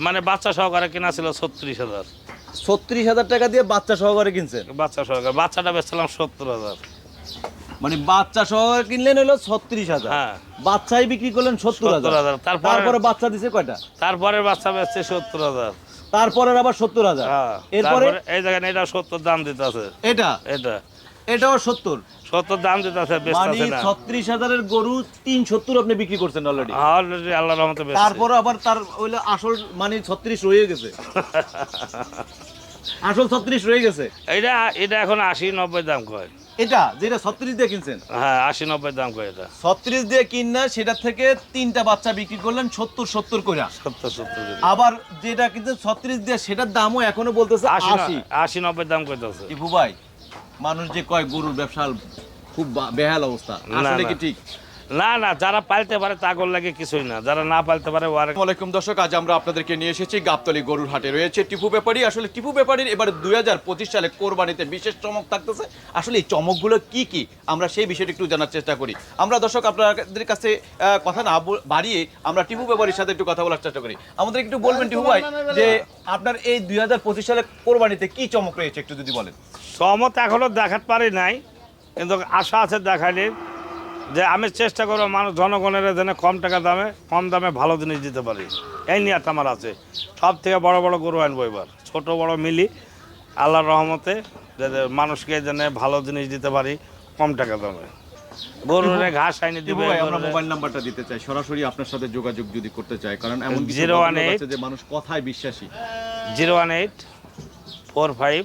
মানে বাচ্চা সহকারে কেনা ছিল ছত্রিশ হাজার। ছত্রিশ হাজার টাকা দিয়ে বাচ্চা সহকারে কিনছেন? বাচ্চা সহকারে বাচ্চাটা বেচছিলাম সত্তর হাজার। মানে বাচ্চা সহকারে কিনলেন হলো ছত্রিশ হাজার। হ্যাঁ। বাচ্চাই বিক্রি করলেন সত্তর 70,000 হাজার। তারপরে- তারপরে বাচ্চা দিছে কয়টা? তারপরে বাচ্চা বেচছে সত্তর হাজার। তারপরে আবার সত্তর হাজার। হ্যাঁ এরপরে এই জায়গায় এটা সত্তর দাম দিতে আছে এটা? এটা। এটাও সত্তর। সত্তর দাম দিতে আছে মানে ছত্রিশ হাজারের গরু তিন সত্তর আপনি বিক্রি করছেন অলরেডি অলরেডি আল্লাহ রহমতে তারপর আবার তার আসল মানে ছত্রিশ রয়ে গেছে। আসল ছত্রিশ রয়ে গেছে। এটা এটা এখন আশি নব্বই দাম কয়। এটা যেটা ছত্রিশ দিয়ে কিনছেন? হ্যাঁ আশি নব্বই দাম কয় এটা। ছত্রিশ দিয়ে কিনা সেটা থেকে তিনটা বাচ্চা বিক্রি করলেন সত্তর সত্তর করে সত্তর সত্তর আবার যেটা কিন্তু ছত্রিশ দিয়ে সেটার দামও এখনও বলতেছে আশি। আশি নব্বই দাম কইতেছে। ইবু ভাই মানুষ যে কয় গরুর ব্যবসা খুব বেহাল অবস্থা। আসলে কি ঠিক? না না যারা পালতে পারে তাগর লাগে কিছুই না। যারা না পালতে পারে ওয়ার আসসালামাইকুম দর্শক আজ আমরা আপনাদেরকে নিয়ে এসেছি গাবতলি গরুর হাটে। রয়েছে টিপু ব্যাপারী। আসলে টিপু ব্যাপারীর এবার দুই সালে কোরবানিতে বিশেষ চমক থাকতেছে। আসলে এই চমকগুলো কি কি? আমরা সেই বিষয়টি একটু জানার চেষ্টা করি। আমরা দর্শক আপনাদের কাছে কথা না বাড়িয়ে আমরা টিপু ব্যাপারীর সাথে একটু কথা বলার চেষ্টা করি। আমাদের একটু বলবেন টিপু ভাই যে আপনার এই দুই হাজার পঁচিশ সালে কোরবানিতে কি চমক রয়েছে একটু যদি বলেন। সহমত এখনও দেখাতে পারি নাই কিন্তু আশা আছে দেখালে যে আমি চেষ্টা করব মানুষ জনগণের যেন কম টাকা দামে কম দামে ভালো জিনিস দিতে পারি। এই নিয়াত আমার আছে। সব থেকে বড় বড় গরু আনব এবার। ছোট বড় মিলি। আল্লাহর রহমতে যাতে মানুষকে যেন ভালো জিনিস দিতে পারি কম টাকা দামে। গরুর ঘাস আইনে দিবে আমরা মোবাইল নাম্বারটা দিতে চাই। সরাসরি আপনার সাথে যোগাযোগ যদি করতে চাই কারণ এমন 018 ভদ্রলোক আছে যে মানুষ কথায় বিশ্বাসী। Zero one eight four five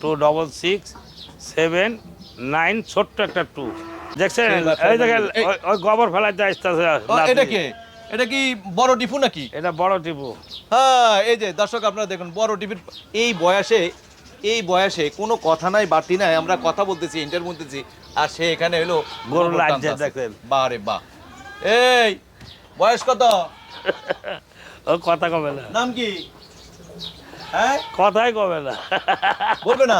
two double six seven nine ছোট্ট একটা টু। দেখছেন? এই দেখেন ওই- গোবর ফেলাইতে আসতেছে ও, এটা কে? এটা কি বড় টিপু নাকি? এটা বড় টিপু। হ্যাঁ এই যে দর্শক আপনারা দেখুন বড় টিভির এই বয়সে এই বয়সে কোনো কথা নাই বাড়তি নাই আমরা কথা বলতেছি ইন্টার বলতেছি আর সে এখানে এলো গরু লাগছে দেখেন। বাহ রে বাহ। এই বয়স কত? ও কথা কবে না। নাম কি? হ্যাঁ? কথাই কবে না। বলবে না।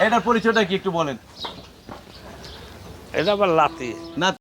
এটার পরিচয়টা কি একটু বলেন। এটা আবার লাতি। না